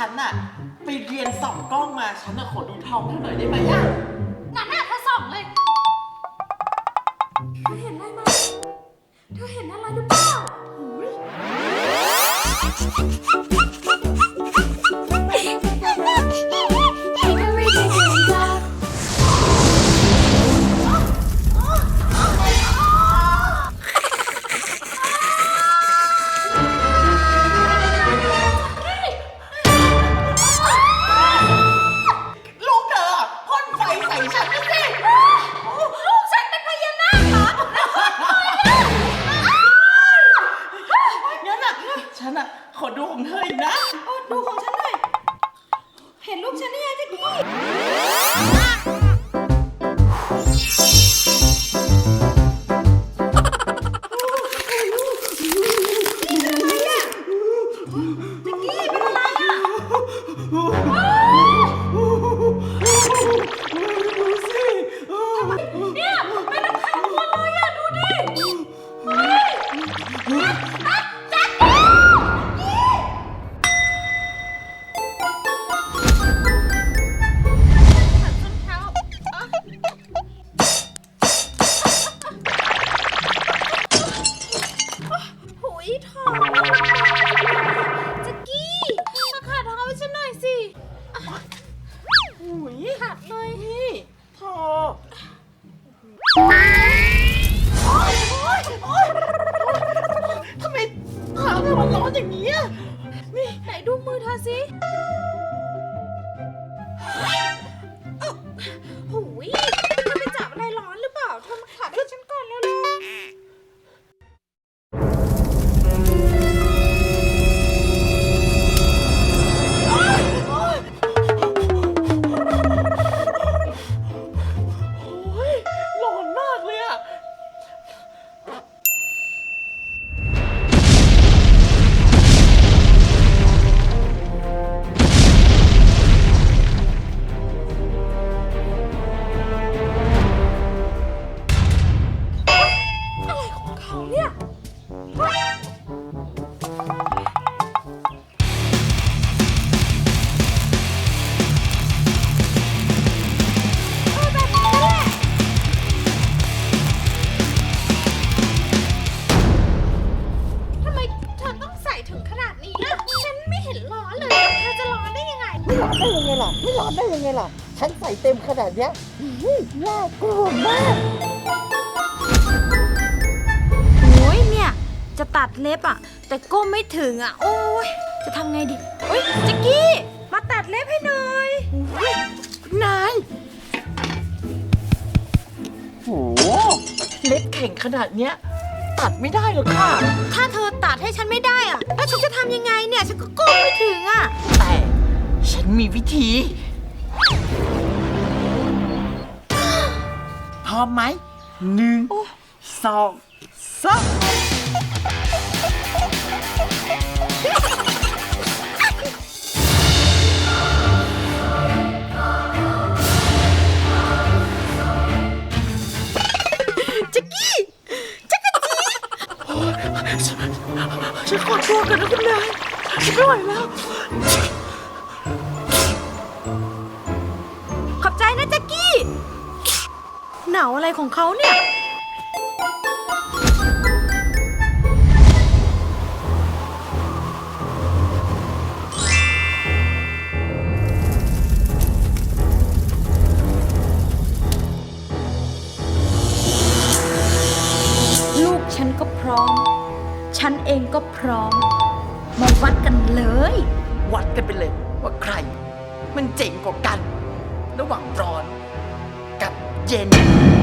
ฉันอะไปเรียนส่องกล้องมา ฉันอะขอดูทองเธอหน่อยได้ไหมอะนั่นน่ะเธอส่องเลย เธอเห็นอะไรมาเธอเห็นอะไรหรือเปล่า ดู ส่เต็มขนาดเนี้ยอุ๊ยน่ากลัวมาก โอ้ยเนี่ย จะตัดเล็บอะ แต่ก้มไม่ถึงอะ โอ้ยจะทำไงดีโอ้ยแจ็กกี้ มาตัดเล็บให้หน่อยนาย โห เล็บแข็งขนาดเนี้ย ตัดไม่ได้หรอกค่ะ ถ้าเธอตัดให้ฉันไม่ได้อะ แล้วฉันจะทำยังไงเนี่ย ฉันก็ก้มไม่ถึงอะ แต่ ฉันมีวิธี พร้อมไหมหนึ่งสองสามจักกี้จักรจีฉันขอตัวกันนะคุณนายฉันไม่ไหวแล้ว หนาวอะไรของเขาเนี่ย ลูกฉันก็พร้อม ฉันเองก็พร้อม มาวัดกันเลย วัดกันไปเลยว่าใคร มันเจ๋งกว่ากัน ระหว่างร้อน กั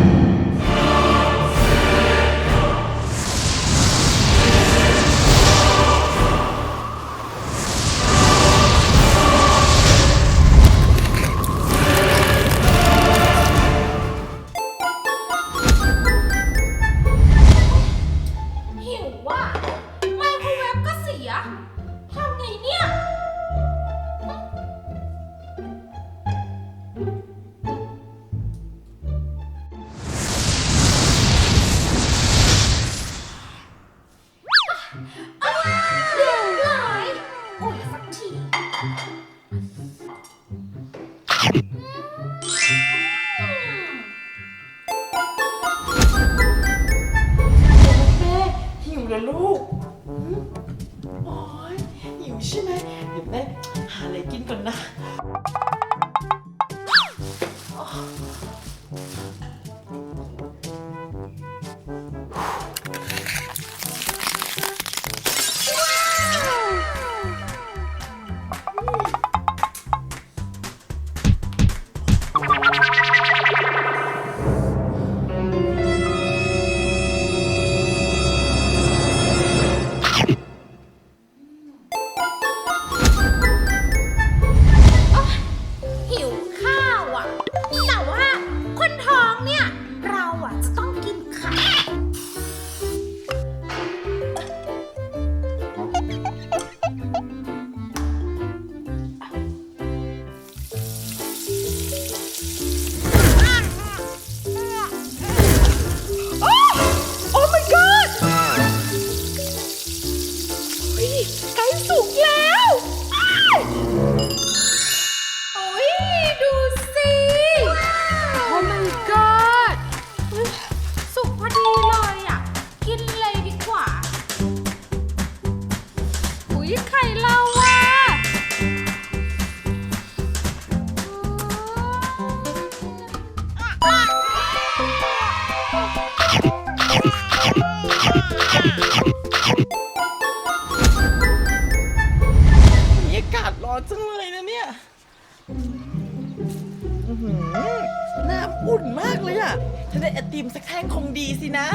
ติมสักแท่งคงดีสินะ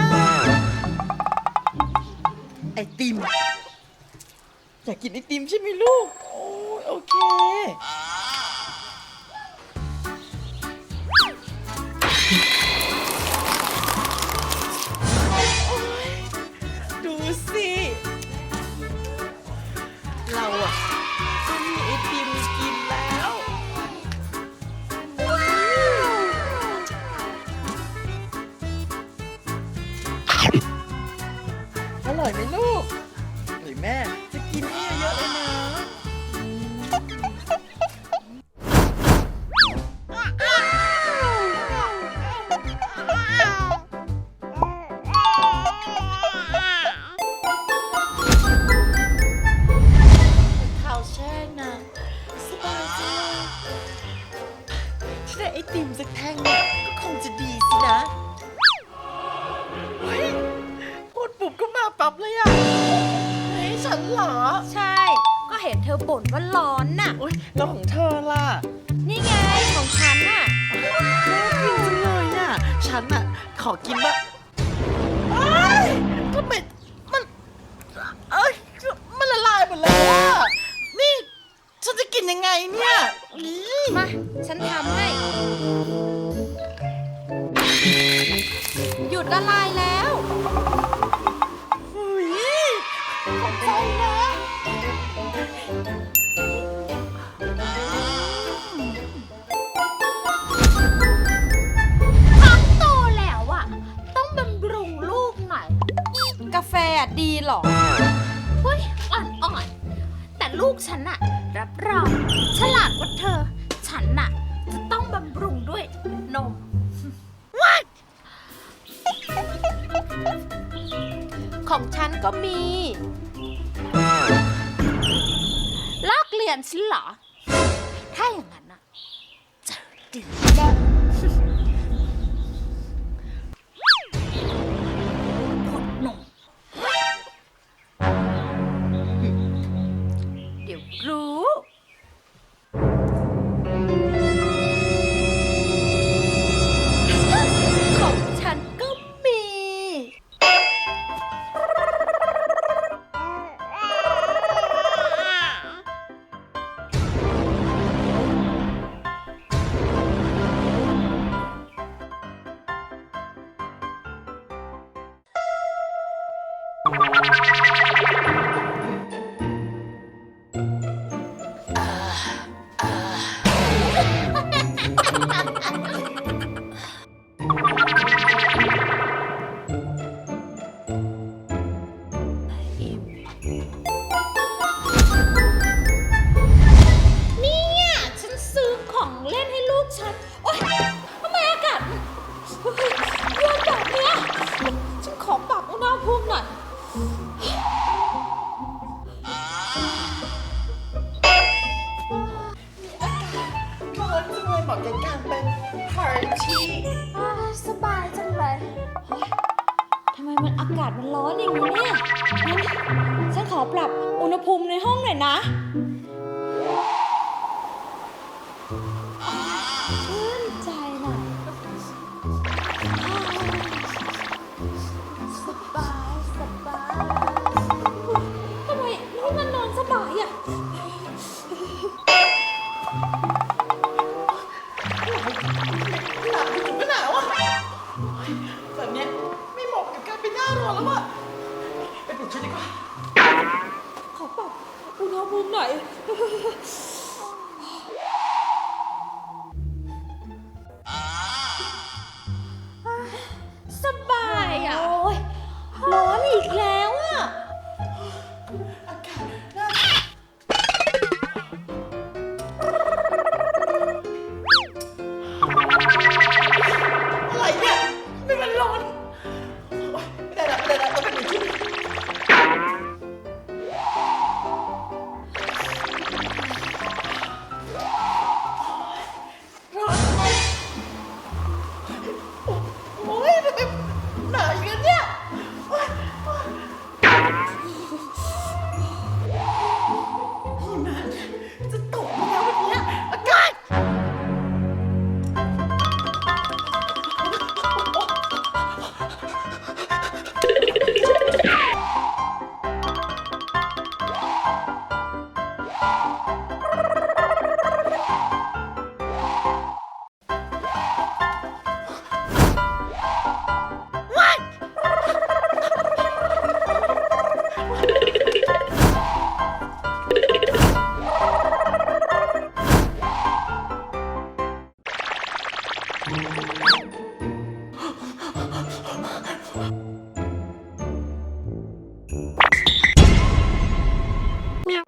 ไอติม อยากกินไอติมใช่ไหมลูก โอ้ยโอเค มสักแท่งเนี่ยก็คงจะดีสินะเฮ้ยพูดปุ๊บก็มาปั๊บเลยอะเฮ้ยฉันเหรอใช่ ก็เห็นเธอบ่นว่าร้อนน่ะ อุ้ยแล้วของเธอล่ะนี่ไงของฉันน่ะ น่ากินจังเลยอะ ฉันอะ ขอกินบ้าง ฉันอะรับรองฉลาดกว่าเธอ ฉันน่ะ จะต้องบำรุงด้วยนมของฉันก็มี ลอกเรียนฉันเหรอ ถ้าอย่างนั้นอะเจะดื่มแน่ ทำไมมันอากาศมันร้อนอย่างนี้เนี่ยงั้นฉันขอปรับอุณหภูมิในห้องหน่อยนะชื่นใจหน่อยสบายสบายทำไมนี่มันนอนสบายอะ Ha ha ha.